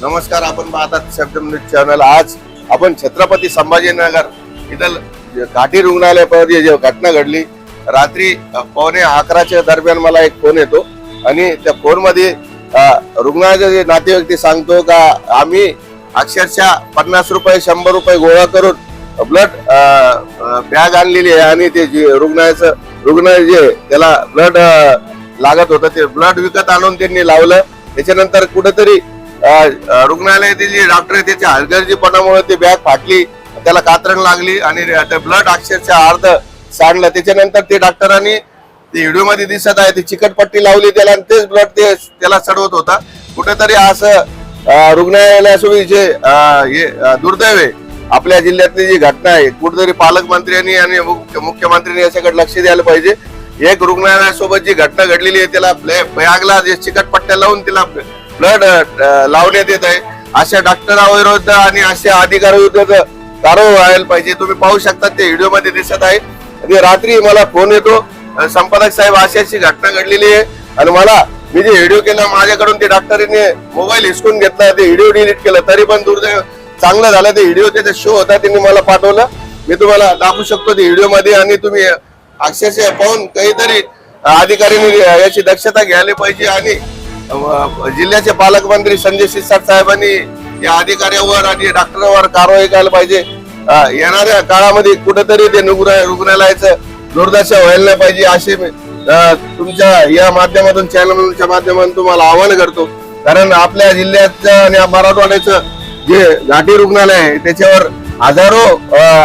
नमस्कार आपण पाहतात शब्द न्यूज चॅनल. आज आपण छत्रपती संभाजीनगर इथं घाटी रुग्णालयामध्ये जी घटना घडली रात्री पावणे अकराच्या दरम्यान मला एक फोन येतो आणि त्या फोनमध्ये रुग्णाचे जे नातेवाईक सांगतो का आम्ही अक्षरशः पन्नास रुपये शंभर रुपये गोळा करून ब्लड बॅग आणलेली आहे आणि ते जे रुग्णाचं रुग्ण जे त्याला ब्लड लागत होतं. ते ब्लड विकत आणून त्यांनी लावलं. त्याच्यानंतर कुठंतरी रुग्णालयातील जे डॉक्टर आहे त्याच्या हलगर्जीपणामुळे ती बॅग फाटली त्याला कात्रण लागली आणि ब्लड अक्षरशः अर्ध सांडलं. त्याच्यानंतर ते डॉक्टरांनी ते व्हिडिओमध्ये दिसत आहे ती चिकटपट्टी लावली त्याला आणि तेच ब्लड ते त्याला चढवत होता. कुठेतरी असं अ, रुग्णालयासोबत जे दुर्दैव आहे आपल्या जिल्ह्यातली जी घटना आहे कुठेतरी पालकमंत्र्यांनी आणि मुख्यमंत्र्यांनी याच्याकडे लक्ष द्यायला पाहिजे. एक रुग्णालयासोबत जी घटना घडलेली आहे त्याला बॅगला जे चिकटपट्ट्या लावून तिला ब्लड लावण्यात येत आहे. अशा डॉक्टरांविरुद्ध आणि अशा अधिकाऱ्याविरुद्ध कारवाई व्हायला पाहिजे. तुम्ही पाहू शकता ते व्हिडिओमध्ये दिसत आहे. आणि रात्री मला फोन येतो. संपादक साहेब अशी अशी घटना घडलेली आहे. आणि मला मी जे व्हिडिओ केला माझ्याकडून ते डॉक्टरीने मोबाईल हिसकून घेतला. ते व्हिडिओ डिलीट केलं. तरी पण दुर्दैव चांगलं झालं. ते व्हिडिओ त्याचा शो होता त्यांनी मला पाठवलं. मी तुम्हाला दाखवू शकतो ते व्हिडिओमध्ये. आणि तुम्ही अक्षरशः पाहून काहीतरी अधिकाऱ्यांनी याची दक्षता घ्यायला पाहिजे. आणि जिल्ह्याचे पालकमंत्री संजय शिरसाट साहेबांनी या अधिकाऱ्यावर आणि डॉक्टरांवर कारवाई करायला पाहिजे. येणाऱ्या काळामध्ये कुठेतरी ते रुग्णालयाचं दुर्दशा व्हायला नाही पाहिजे असे मी, तुमच्या या माध्यमातून चॅनलच्या माध्यमातून तुम्हाला आवाहन करतो. कारण आपल्या जिल्ह्याचं आणि मराठवाड्याचं जे घाटी रुग्णालय आहे त्याच्यावर हजारो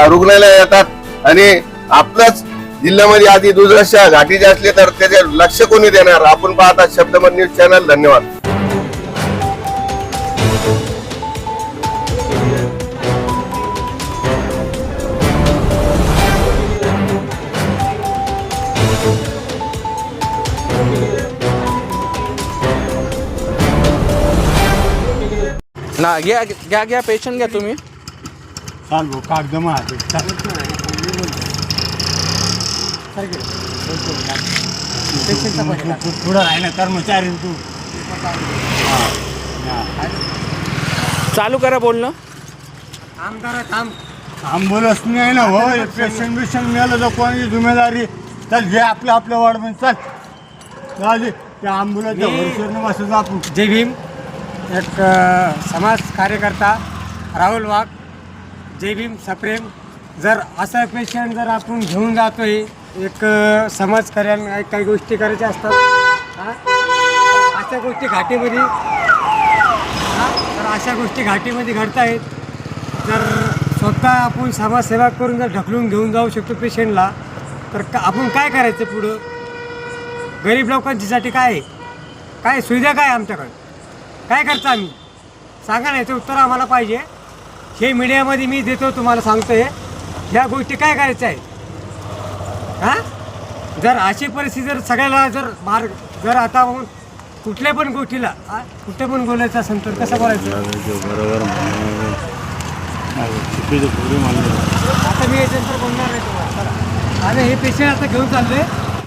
रुग्णालय येतात. आणि आपलंच जिल्ह्यामध्ये आधी दुर्दशा घाटीचे असले तर त्याचे लक्ष कोणी देणार? आपण पाहतात शब्दमत न्यूज चॅनल. धन्यवाद. ना घ्या घ्या घ्या पेशंट घ्या तुम्ही. चाल भाऊ कागद महाते पुढं राहिला कर्मचारी तू चालू करा बोलणं आंबोलन्स नाही ना हो पेशंट बिशंट मिळालं तर कोणाची जिम्मेदारी चल घे आपल्या आपल्या वॉर्डमध्ये चल. राहू दे. त्या असं आपण जय भीम. एक समाज कार्यकर्ता राहुल वाघ. जय भीम सप्रेम. जर असा पेशंट जर आपण घेऊन जातोय एक समाज कल्याण काही- काही गोष्टी करायच्या असतात. हां? अशा गोष्टी घाटीमध्ये. तर अशा गोष्टी घाटीमध्ये घडत आहेत जर स्वतः आपण समाजसेवा करून जर ढकलून घेऊन जाऊ शकतो पेशंटला तर का आपण काय करायचं पुढं? गरीब लोकांच्यासाठी काय? आहे काय सुविधा काय आहे आमच्याकडे? काय करतो आम्ही? सांगा नाही याचं उत्तर आम्हाला पाहिजे. हे मीडियामध्ये मी देतो तुम्हाला सांगतो आहे ह्या गोष्टी काय करायच्या आहेत? हां? जर अशी परिस्थिती जर सगळ्याला जर मार्ग जर आता कुठल्या पण गोष्टीला कुठे पण बोलायचं असेल तर कसं बोलायचं? आता मी याच्यानंतर बोलणार नाही तुम्हाला. चला. आम्ही हे पेशंट आता घेऊन चाललोय.